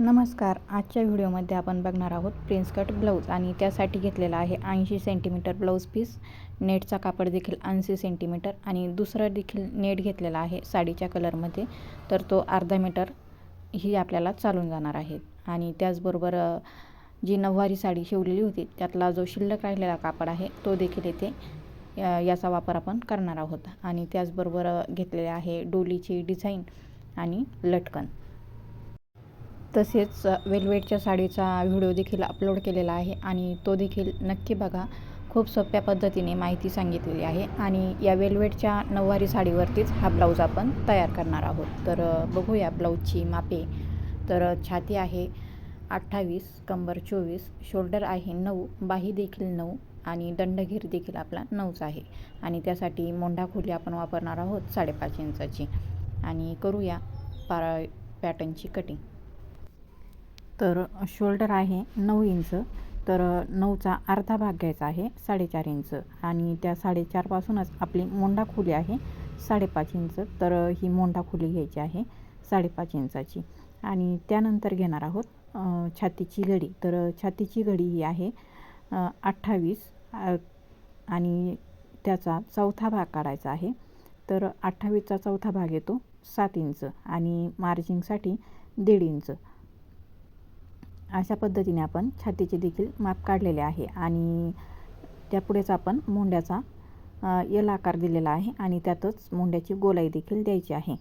नमस्कार आजच्या व्हिडिओमध्ये आपण बघणार आहोत प्रिन्स कट ब्लाऊज आणि त्यासाठी घेतलेला आहे ऐंशी सेंटीमीटर ब्लाऊज पीस. नेटचा कापड देखील ऐंशी सेंटीमीटर आणि दुसरा देखील नेट घेतलेला आहे साडीच्या कलरमध्ये. तर तो अर्धा मीटर ही आपल्याला चालून जाणार आहे. आणि त्याचबरोबर जी नऊवारी साडी शिवलेली होती त्यातला जो शिल्लक राहिलेला कापड आहे तो देखील येथे याचा वापर आपण करणार आहोत. आणि त्याचबरोबर घेतलेले आहे डोलीची डिझाईन आणि लटकन. तसेच वेलवेटच्या साडीचा व्हिडिओ देखील अपलोड केलेला आहे आणि तो देखील नक्की बघा. खूप सोप्या पद्धतीने माहिती सांगितलेली आहे आणि या वेलवेटच्या नऊवारी साडीवरतीच हा ब्लाऊज आपण तयार करणार आहोत. तर बघूया ब्लाऊजची मापे. तर छाती आहे अठ्ठावीस कंबर चोवीस शोल्डर आहे नऊ बाही देखील नऊ आणि दंडघीर देखील आपला नऊच आहे आणि त्यासाठी मोंढा खोली आपण वापरणार आहोत साडेपाच इंचाची. आणि करूया पारा पॅटर्नची कटिंग. तर शोल्डर आहे नऊ इंच तर नऊचा अर्धा भाग घ्यायचा आहे साडेचार इंच. आणि त्या साडेचारपासूनच आपली मोंडा खोली आहे साडेपाच इंच तर ही मोंडा खोली घ्यायची आहे साडेपाच इंचाची. आणि त्यानंतर घेणार आहोत छातीची घडी. तर छातीची घडी ही आहे अठ्ठावीस आणि त्याचा चौथा भाग काढायचा आहे. तर अठ्ठावीसचा चौथा भाग येतो सात इंच आणि मार्जिंगसाठी दीड इंच. अशा पद्धतीने आपण छातीचे देखील माप काढलेले आहे आणि त्यापुढेच आपण मोंड्याचा यल आकार दिलेला आहे आणि त्यातच मोंड्याची गोलाई देखील द्यायची आहे.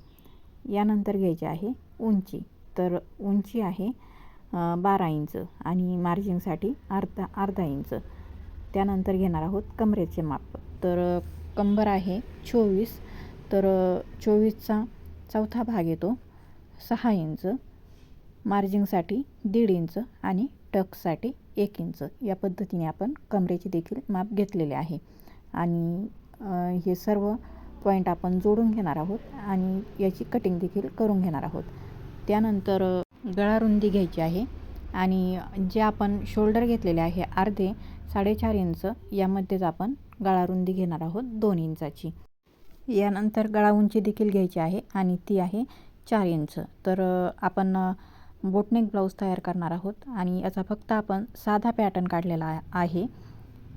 यानंतर घ्यायची आहे उंची. तर उंची आहे बारा इंच आणि मार्जिंगसाठी अर्धा अर्धा इंच. त्यानंतर घेणार आहोत कमरेचे माप. तर कंबर आहे चोवीस. तर चोवीसचा चौथा भाग येतो सहा इंच. मार्जिंगसाठी दीड इंच आणि टकसाठी एक इंच या पद्धतीने आपण कमरेचे देखील माप घेतलेले आहे. आणि हे सर्व पॉईंट आपण जोडून घेणार आहोत आणि याची कटिंग देखील करून घेणार आहोत. त्यानंतर गळारुंदी गळा रुंदी घ्यायची आहे आणि जे आपण शोल्डर घेतलेले आहे अर्धे साडेचार इंच यामध्येच आपण गळा रुंदी घेणार आहोत दोन इंचाची. यानंतर गळा उंची देखील घ्यायची आहे आणि ती आहे चार इंच. तर आपण बोटनेक ब्लाऊज तयार करणार आहोत आणि याचा फक्त आपण साधा पॅटर्न काढलेला आ- आहे.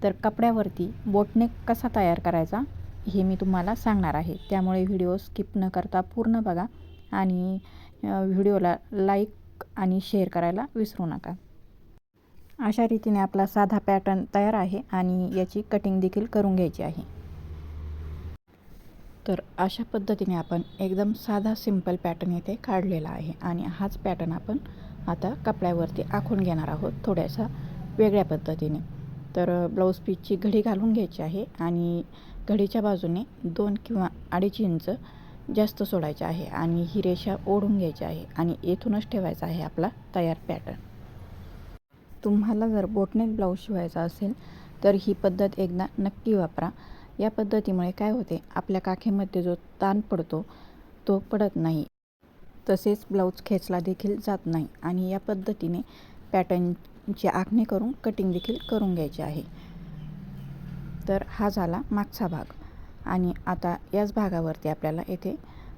तर कपड्यावरती बोटनेक कसा तयार करायचा हे मी तुम्हाला सांगणार आहे. त्यामुळे व्हिडिओ स्किप न करता पूर्ण बघा आणि व्हिडिओला लाईक आणि शेअर करायला विसरू नका. अशा रीतीने आपला साधा पॅटर्न तयार आहे आणि याची कटिंग देखील करून घ्यायची आहे. तर अशा पद्धतीने आपण एकदम साधा सिंपल पॅटर्न इथे काढलेला आहे. आणि हाच पॅटर्न आपण आता कपड्यावरती आखून घेणार आहोत थोड्याशा वेगळ्या पद्धतीने. तर ब्लाऊज पीसची घडी घालून घ्यायची आहे आणि घडीच्या बाजूने दोन किंवा अडीच इंच जास्त सोडायचे आहे आणि ही रेषा ओढून घ्यायची आहे आणि येथूनच ठेवायचा आहे आपला तयार पॅटर्न तुम्हाला जर बोटनेक ब्लाऊज शिवायचा असेल तर ही पद्धत एकदा नक्की वापरा. या पद्धतीमुळे काय होते आपल्या काखेमध्ये जो ताण पडतो तो पडत नाही. तसेच ब्लाऊज खेचला देखील जात नाही आणि या पद्धतीने पॅटर्नची आखणी करून कटिंग देखील करून घ्यायची आहे. तर हा झाला मागचा भाग आणि आता याच भागावरती आपल्याला येथे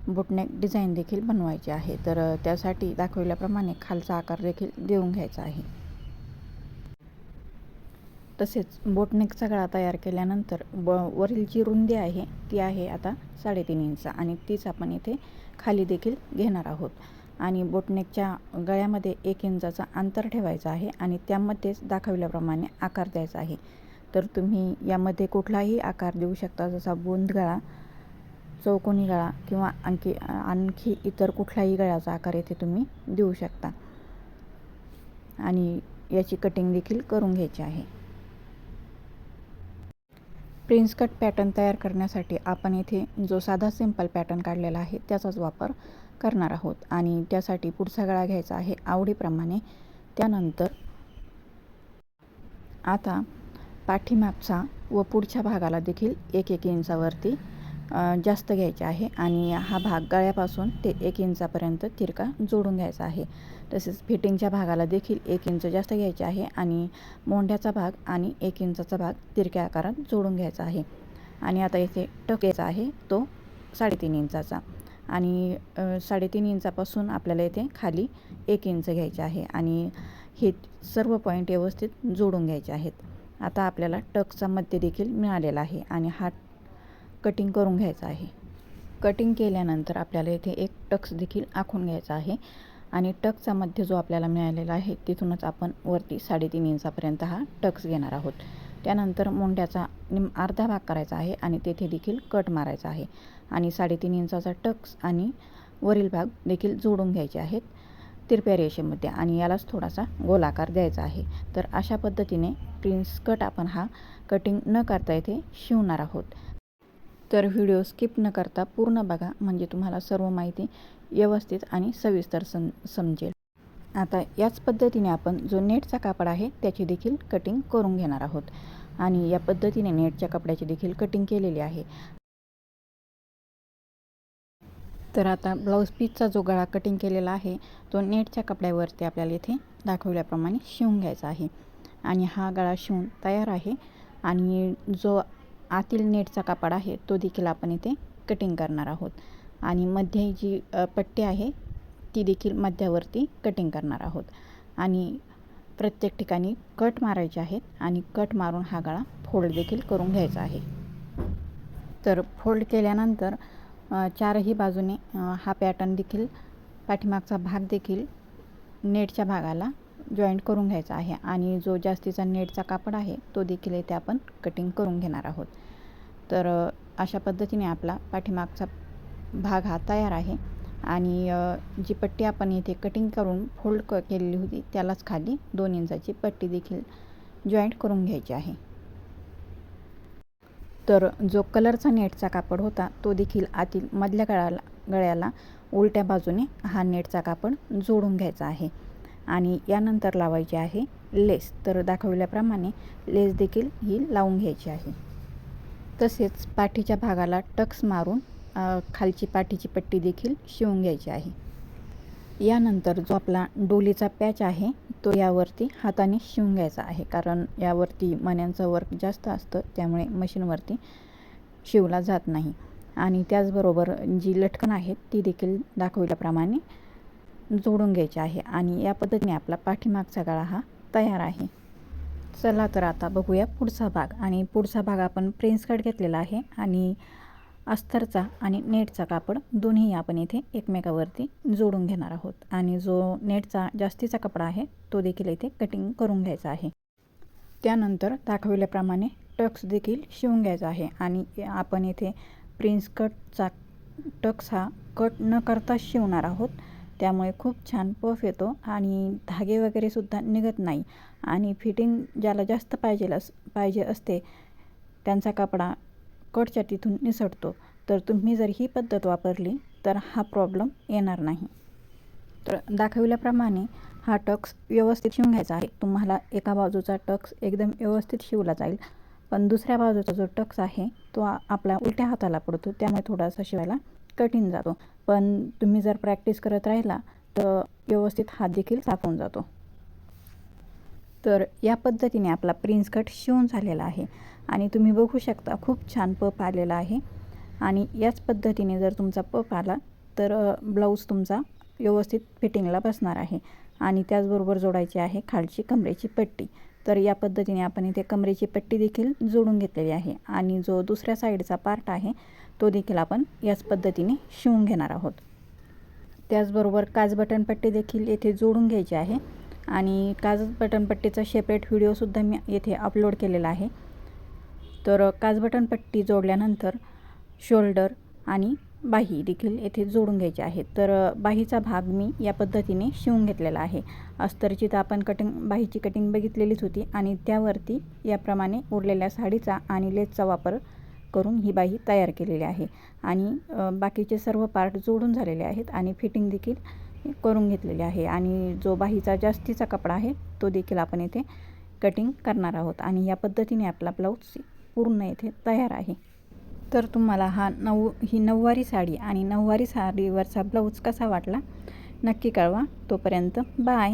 बुटनेक डिझाईन देखील बनवायची आहे. तर त्यासाठी दाखवल्याप्रमाणे खालचा आकार देखील देऊन घ्यायचा आहे. तसेच बोटनेकचा गळा तयार केल्यानंतर ब वरील जी रुंदी आहे ती आहे आता साडेतीन इंच आणि तीच आपण इथे खाली देखील घेणार आहोत. आणि बोटनेकच्या गळ्यामध्ये एक इंचाचा अंतर ठेवायचं आहे आणि त्यामध्येच दाखवल्याप्रमाणे आकार द्यायचा आहे. तर तुम्ही यामध्ये कुठलाही आकार देऊ शकता जसा बोंद गळा चौकोनी गळा किंवा आणखी आणखी इतर कुठलाही गळ्याचा आकार येथे तुम्ही देऊ शकता. आणि याची कटिंग देखील करून घ्यायची आहे. प्रिन्स कट पॅटर्न तयार करण्यासाठी आपण इथे जो साधा सिंपल पॅटर्न काढलेला आहे त्याचाच वापर करणार आहोत. आणि त्यासाठी पुढचा गळा घ्यायचा आहे आवडीप्रमाणे. त्यानंतर आता पाठीमागचा व पुढच्या भागाला देखील एक एक इंचावरती जास्त घ्यायचे आहे आणि हा भाग गळ्यापासून ते एक इंचापर्यंत तिरका जोडून घ्यायचा आहे. तसेच फिटिंगच्या भागाला देखील एक इंच जास्त घ्यायचे आहे आणि मोंढ्याचा भाग आणि एक इंचाचा भाग तिरक्या आकारात जोडून घ्यायचा आहे. आणि आता इथे टकेचा आहे तो साडेतीन इंचाचा. आणि साडेतीन इंचापासून आपल्याला इथे खाली एक इंच घ्यायचे आहे आणि हे सर्व पॉईंट व्यवस्थित जोडून घ्यायचे आहेत. आता आपल्याला टकचा मध्य देखील मिळालेला आहे आणि हा कटिंग करून घ्यायचं आहे. कटिंग केल्यानंतर आपल्याला इथे एक टक्स देखील आखून घ्यायचा आहे. आणि टक्सचा मध्य जो आपल्याला मिळालेला आहे तिथूनच आपण वरती साडेतीन इंचापर्यंत हा टक्स घेणार आहोत. त्यानंतर मोंड्याचा निम अर्धा भाग करायचा आहे आणि तेथे देखील कट मारायचा आहे. आणि साडेतीन इंचाचा टक्स आणि वरील भाग देखील जोडून घ्यायचे आहेत. तिरप्या रेषेमध्ये आणि यालाच थोडासा गोलाकार द्यायचा आहे. तर अशा पद्धतीने प्रिन्स कट आपण हा कटिंग न करता येथे शिवणार आहोत. तर व्हिडिओ स्किप न करता पूर्ण बघा म्हणजे तुम्हाला सर्व माहिती व्यवस्थित आणि सविस्तर सम समजेल. आता याच पद्धतीने आपण जो नेटचा कापड आहे त्याची देखील कटिंग करून घेणार आहोत. आणि या पद्धतीने नेटच्या कपड्याची देखील कटिंग केलेली आहे. तर आता ब्लाऊज पीसचा जो गळा कटिंग केलेला आहे तो नेटच्या कपड्यावरती आपल्याला इथे दाखवल्याप्रमाणे शिवून घ्यायचा आहे. आणि हा गळा शिवून तयार आहे. आणि जो आतील नेटचा कापड आहे तो देखील आपण इथे कटिंग करणार आहोत. आणि मध्ये जी पट्टी आहे ती देखील मध्यावरती कटिंग करणार आहोत. आणि प्रत्येक ठिकाणी कट मारायचे आहेत आणि कट मारून हा गळा फोल्ड देखील करून घ्यायचा आहे. तर फोल्ड केल्यानंतर चारही बाजूने हा पॅटर्न देखील पाठीमागचा भाग देखील नेटच्या भागाला जॉईंट करून घ्यायचा आहे आणि जो जास्तीचा नेटचा कापड आहे तो देखील इथे आपण कटिंग करून घेणार आहोत. तर अशा पद्धतीने आपला पाठीमागचा भाग हा तयार आहे आणि जी पट्टी आपण इथे कटिंग करून फोल्ड क केलेली होती त्यालाच खाली दोन इंचाची पट्टी देखील जॉईंट करून घ्यायची आहे. तर जो कलरचा नेटचा कापड होता तो देखील आतील मधल्या गळाला गळ्याला उलट्या बाजूने हा नेटचा कापड जोडून घ्यायचा आहे. आणि यानंतर लावायची आहे लेस. तर दाखवल्याप्रमाणे लेस देखील ही लावून घ्यायची आहे. तसेच पाठीच्या भागाला टक्स मारून खालची पाठीची पट्टी देखील शिवून घ्यायची आहे. यानंतर जो आपला डोलीचा पॅच आहे तो यावरती हाताने शिवून घ्यायचा आहे. कारण यावरती मण्यांचं वर्क जास्त असतं त्यामुळे मशीनवरती शिवला जात नाही. आणि त्याचबरोबर जी लटकन आहे ती देखील दाखवल्याप्रमाणे जोडून घ्यायचे आहे आणि या पद्धतीने आपला पाठीमागचा गळा हा तयार आहे. चला तर आता बघूया पुढचा भाग आणि पुढचा भाग आपण प्रिन्स कट घेतलेला आहे आणि अस्तरचा आणि नेटचा कापड दोन्ही आपण इथे एकमेकावरती जोडून घेणार आहोत. आणि जो नेटचा जास्तीचा कपडा आहे तो देखील इथे कटिंग करून घ्यायचा आहे. त्यानंतर दाखवल्याप्रमाणे टक्स देखील शिवून घ्यायचा आहे आणि आपण इथे प्रिन्स कटचा टक्स हा कट न करता शिवणार आहोत. त्यामुळे खूप छान पफ येतो आणि धागे वगैरे सुद्धा निघत नाही. आणि फिटिंग ज्याला जास्त पाहिजे अस पाहिजे असते त्यांचा कपडा कटच्या तिथून निसटतो. तर तुम्ही जर ही पद्धत वापरली तर हा प्रॉब्लेम येणार नाही. तर दाखवल्याप्रमाणे हा टक्स व्यवस्थित शिवून घ्यायचा आहे. तुम्हाला एका बाजूचा टक्स एकदम व्यवस्थित शिवला जाईल. पण दुसऱ्या बाजूचा जो टक्स आहे तो आपल्या उलट्या हाताला पडतो. त्यामुळे थोडासा शिवायला कठीण जातो. पण तुम्ही जर प्रॅक्टिस करत राहिला तर व्यवस्थित हात देखील साफ होऊन जातो. तर या पद्धतीने आपला प्रिन्स कट शिवून झालेला आहे. आणि तुम्ही बघू शकता खूप छान पप आलेला आहे. आणि याच पद्धतीने जर तुमचा पप आला तर ब्लाऊज तुमचा व्यवस्थित फिटिंगला बसणार आहे. आणि त्याचबरोबर जोडायची आहे खालची कमरेची पट्टी. तर या पद्धतीने आपण इथे कमरेची पट्टी देखील जोडून घेतलेली आहे आणि जो दुसऱ्या साईडचा पार्ट आहे तो देखील आपण याच पद्धतीने शिवून घेणार आहोत. त्याचबरोबर काज बटनपट्टी देखील येथे जोडून घ्यायची आहे आणि काज बटनपट्टीचा सेपरेट व्हिडिओसुद्धा मी येथे अपलोड केलेला आहे. तर काज बटनपट्टी जोडल्यानंतर शोल्डर आणि बाही देखील येथे जोडून घ्यायची आहे. तर बाहीचा भाग मी या पद्धतीने शिवून घेतलेला आहे. अस्तरची तर आपण कटिंग बाहीची कटिंग बघितलेलीच होती आणि त्यावरती याप्रमाणे उरलेल्या साडीचा आणि लेसचा वापर करून ही बाही तयार केलेली आहे. आणि बाकीचे सर्व पार्ट जोडून झालेले आहेत आणि फिटिंग देखील करून घेतलेली आहे. आणि जो बाहीचा जास्तीचा कपडा आहे तो देखील आपण येथे कटिंग करणार आहोत. आणि या पद्धतीने आपला ब्लाऊज पूर्ण येथे तयार आहे. तर तुम्हाला हा नऊ ही नऊवारी साडी आणि नऊवारी साडीवरचा ब्लाऊज कसा वाटला? नक्की कळवा. तोपर्यंत बाय.